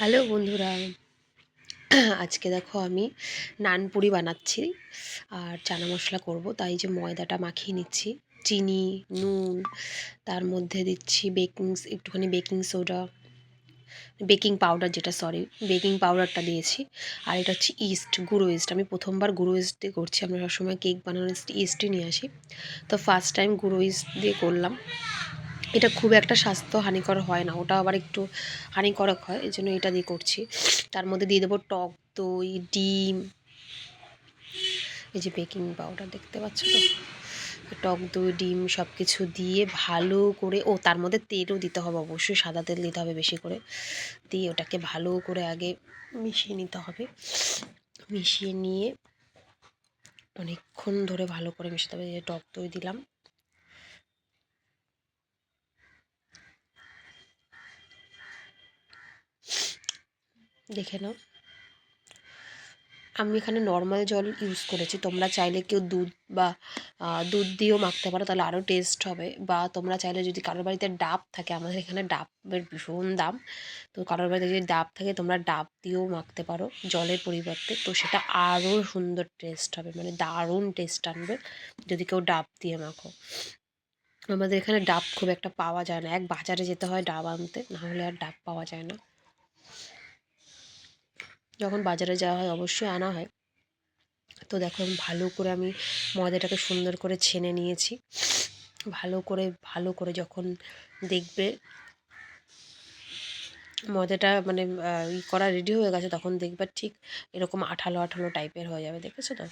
Hello বন্ধুরা। আজকে দেখো আমি নানপুরি বানাচ্ছি আর চানা মশলা করব, তাই যে ময়দাটা মাখিয়ে নিচ্ছি। চিনি, নুন, তার মধ্যে দিচ্ছি বেকিং একটুখানি বেকিং সোডা, বেকিং পাউডার যেটা, সরি, বেকিং পাউডারটা দিয়েছি। আর এটা হচ্ছে ইস্ট, গুঁড়ো ইস্ট। আমি প্রথমবার গুঁড়ো ইস্ট দিয়ে করছি, আমরা সবসময় কেক বানানোর ইস্টই নিয়ে আসি। তো ফার্স্ট টাইম গুঁড়ো ইস্ট দিয়ে করলাম। এটা খুব একটা স্বাস্থ্য হানিকর হয় না, ওটা আবার একটু হানিকারক হয় এই জন্য এটা দিয়ে করছি। তার মধ্যে দিয়ে দেবো টক দই, ডিম। এই যে বেকিং পাউডার দেখতে পাচ্ছ তো? টক দই, ডিম সব কিছু দিয়ে ভালো করে, ও তার মধ্যে তেলও দিতে হবে অবশ্যই, সাদা তেল দিতে হবে বেশি করে। দিয়ে ওটাকে ভালো করে আগে মিশিয়ে নিতে হবে। মিশিয়ে নিয়ে অনেকক্ষণ ধরে ভালো করে মিশাতে হবে টক দই দিলাম। দেখে নাও। আমি এখানে নর্মাল জল ইউজ করেছি। তোমরা চাইলে কেউ দুধ বা দুধ দিয়েও মাখতে পারো, তাহলে আরও টেস্ট হবে। বা তোমরা চাইলে যদি কারোর বাড়িতে ডাব থাকে, আমাদের এখানে ডাবের ভীষণ দাম। তো কারোর বাড়িতে যদি ডাব থাকে, তোমরা ডাব দিয়েও মাখতে পারো জলের পরিবর্তে। তো সেটা আরও সুন্দর টেস্ট হবে মানে দারুণ টেস্ট আনবে যদি কেউ ডাব দিয়ে মাখো। আমাদের এখানে ডাব খুব একটা পাওয়া যায় না। এক বাজারে যেতে হয় ডাব আনতে নাহলে আর ডাব পাওয়া যায় না। যখন বাজারে যাওয়া হয় অবশ্যই আনা হয়। তো দেখো ভালো করে আমি ময়দাটাকে সুন্দর করে ছেনে নিয়েছি। ভালো করে ভালো করে যখন দেখবে ময়দাটা মানে ই করা রেডি হয়ে গেছে তখন দেখবে ঠিক এরকম আঠালো আঠালো টাইপের হয়ে যাবে, দেখেছ তো?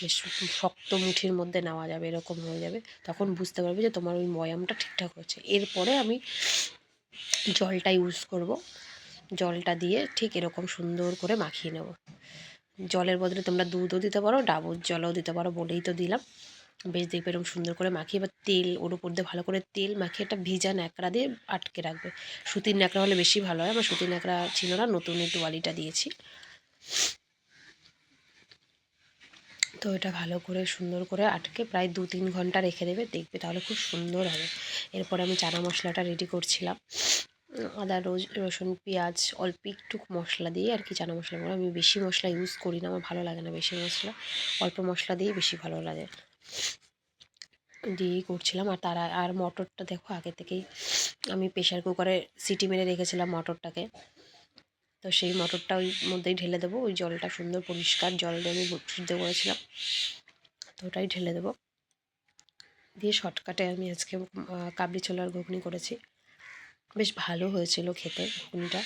বেশ শক্ত মুঠির মধ্যে নেওয়া যাবে, এরকম হয়ে যাবে। তখন বুঝতে পারবে যে তোমার ওই ময়ামটা ঠিকঠাক হচ্ছে। এরপরে আমি জলটা ইউজ করব। জলটা দিয়ে ঠিক এরকম সুন্দর করে মাখিয়ে নেব। জলের বদলে তোমরা দুধও দিতে পারো, ডাবর জলও দিতে পারো বলেই তো দিলাম। বেশ দেখবে এরকম সুন্দর করে মাখিয়ে এবার তেল, ওর উপর দিয়ে ভালো করে তেল মাখিয়ে একটা ভিজা ন্যাকড়া দিয়ে আটকে রাখবে। সুতির ন্যাকড়া হলে বেশি ভালো হয়, আমার সুতির ন্যাকড়া ছিল না, নতুন একটু বালিটা দিয়েছি। তো এটা ভালো করে সুন্দর করে আটকে প্রায় দু তিন ঘণ্টা রেখে দেবে, দেখবে তাহলে খুব সুন্দর হবে। এরপরে আমি চানা মশলাটা রেডি করছিলাম। আদা রসুন, পেঁয়াজ, অল্প একটু মশলা দিয়ে আর কি চানা মশলা করে। আমি বেশি মশলা ইউজ করি না, আমার ভালো লাগে না বেশি মশলা। অল্প মশলা দিয়ে বেশি ভালো লাগে। দিয়েই করছিলাম। আর তারা আর মটরটা দেখো, আগে থেকেই আমি প্রেশার কুকারে সিটি মেরে রেখেছিলাম মটরটাকে। তো সেই মটরটা ওই মধ্যেই ঢেলে দেবো। ওই জলটা সুন্দর পরিষ্কার জল দিয়ে আমি সিদ্ধ করেছিলাম। তো ওটাই ঢেলে দেবো। দিয়ে শর্টকাটে আমি আজকে কাবলি ছোলার ঘুগনি করেছি। বেশ ভালো হয়েছিল খেতে ঘুগনিটা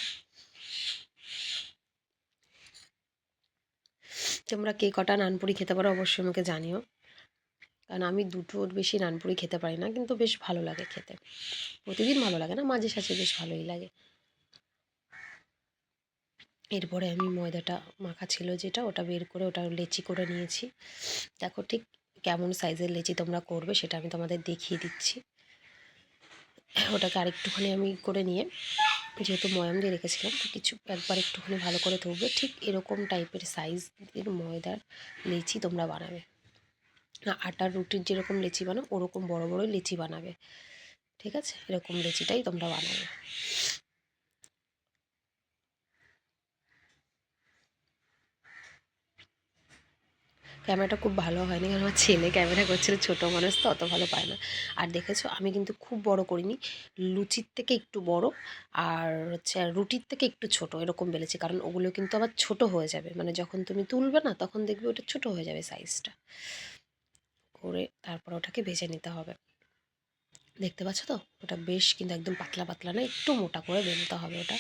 তোমরা কে কটা নানপুরি খেতে পারো অবশ্যই আমাকে জানিও। কারণ আমি দুটোর বেশি নানপুরি খেতে পারি না, কিন্তু বেশ ভালো লাগে খেতে। প্রতিদিন ভালো লাগে না, মাঝে সাঝে বেশ ভালোই লাগে। এরপরে আমি ময়দাটা মাখা ছিল যেটা, ওটা বের করে ওটা লেচি করে নিয়েছি। দেখো ঠিক কেমন সাইজের লেচি তোমরা করবে সেটা আমি তোমাদের দেখিয়ে দিচ্ছি। ওটাকে আরেকটুখানি আমি করে নিয়ে, যেহেতু ময়াম দিয়ে রেখেছিলাম, তো কিছু একবার একটুখানি ভালো করে ধরবে ঠিক এরকম টাইপের সাইজের ময়দার লেচি তোমরা বানাবে। আটার রুটির যেরকম লেচি বানাও, ওরকম বড় বড় লেচি বানাবে। ঠিক আছে? এরকম লেচিটাই তোমরা বানাবে। ক্যামেরাটা খুব ভালো হয়নি, কারণ আমার ছেলে ক্যামেরা করছিল, ছোটো মানুষ তো অত ভালো পায় না। আর দেখেছ, আমি কিন্তু খুব বড় করিনি, লুচির থেকে একটু বড় আর হচ্ছে রুটির থেকে একটু ছোট, এরকম বেলেছি, কারণ ওগুলো কিন্তু আবার ছোট হয়ে যাবে। মানে যখন তুমি তুলবে না, তখন দেখবে ওটা ছোট হয়ে যাবে সাইজটা করে তারপর ওটাকে ভেজে নিতে হবে। দেখতে পাচ্ছ তো? ওটা বেশ কিন্তু একদম পাতলা পাতলা না, একটু মোটা করে বেলতে হবে ওটা।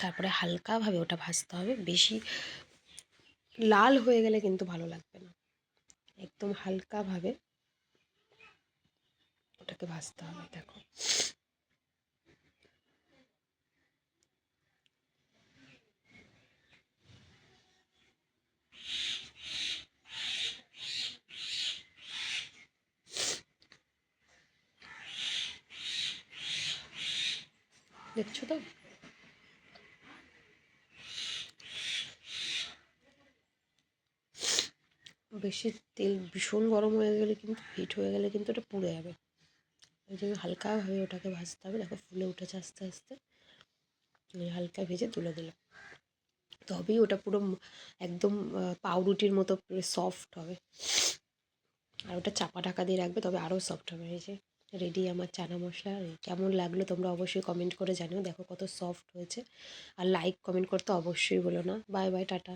তারপরে হালকাভাবে ওটা ভাজতে হবে, বেশি লাল হয়ে গেলে কিন্তু ভালো লাগবে না। একদম হালকাভাবে ওটাকে ভাজতে হবে, দেখো। দেখছ তো? বেশি তেল ভীষণ গরম হয়ে গেলে কিন্তু হিট হয়ে গেলে কিন্তু ওটা পুড়ে যাবে। ওই জন্য হালকাভাবে ওটাকে ভাজতে হবে। দেখো ফুলে উঠেছে আস্তে আস্তে। হালকা ভেজে তুলে দিলাম। তবেই ওটা পুরো একদম পাউরুটির মতো সফট হবে। আর ওটা চাপা ঢাকা দিয়ে রাখবে, তবে আরও সফট হবে। এই যে রেডি আমার চানা মশলা। কেমন লাগল তোমরা অবশ্যই কমেন্ট করে জানিও। দেখো কত সফট হয়েছে। আর লাইক কমেন্ট করতে অবশ্যই বলো না। Bye bye tata.